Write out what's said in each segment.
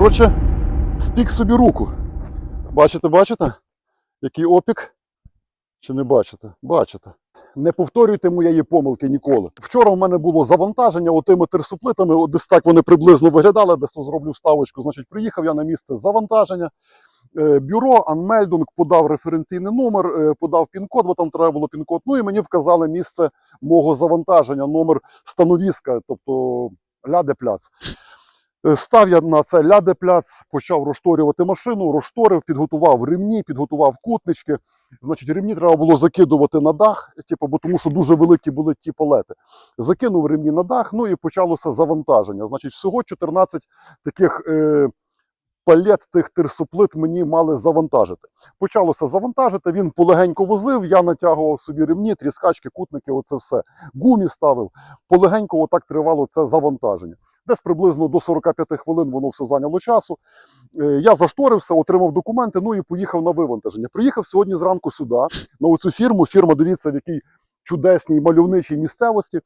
Коротше, спік собі руку. Бачите, бачите? Який опік? Чи не бачите? Бачите. Не повторюйте моєї помилки ніколи. Вчора в мене було завантаження отими терсуплитами, от десь так вони приблизно виглядали, десь то зроблю вставочку. Значить, приїхав я на місце завантаження. Е, Бюро Анмельдунг подав референційний номер, е, подав пін-код, бо там треба було пін-код. Ну і мені вказали місце мого завантаження, номер становіска, тобто ляде пляц. Е, Став я на це ляде пляц, почав розшторювати машину, розшторив, підготував ремні, підготував кутнички. Значить, ремні треба було закидувати на дах, типу, бо тому що дуже великі були ті палети. Закинув ремні на дах, ну і почалося завантаження. Значить, всього 14 таких е, палет тих терсоплит мені мали завантажити. Почалося завантажити, він полегенько возив, я натягував собі ремні, тріскачки, кутники, оце все. Гумі ставив. Полегенько отак тривало це завантаження. Десь приблизно до 45 хвилин воно все зайняло часу. Е, Я зашторився, отримав документи, ну і поїхав на вивантаження. Приїхав сьогодні зранку сюди, на оцю фірму. Фірма, дивіться, в якій чудесній мальовничій місцевості.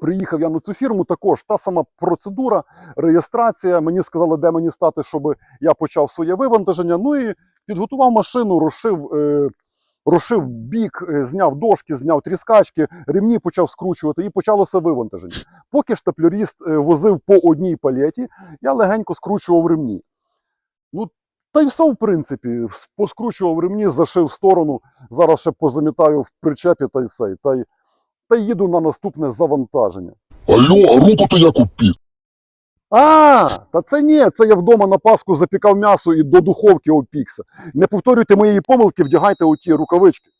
Приїхав я на цю фірму, також та сама процедура, реєстрація. Мені сказали, де мені стати, щоб я почав своє вивантаження. Ну і підготував машину, розшив, розшив бік, е, зняв дошки, зняв тріскачки, ремні почав скручувати і почалося вивантаження. Поки штаплеріст е, возив по одній палеті, я легенько скручував ремні. Ну, та й все, в принципі, поскручував ремні, зашив в сторону, зараз ще позамітаю в причепі та й цей. Та й, та й їду на наступне завантаження. Алло, а руку то як упік? А, та це ні, це я вдома на Пасху запікав м'ясо і до духовки опікся. Не повторюйте моєї помилки, вдягайте оті рукавички.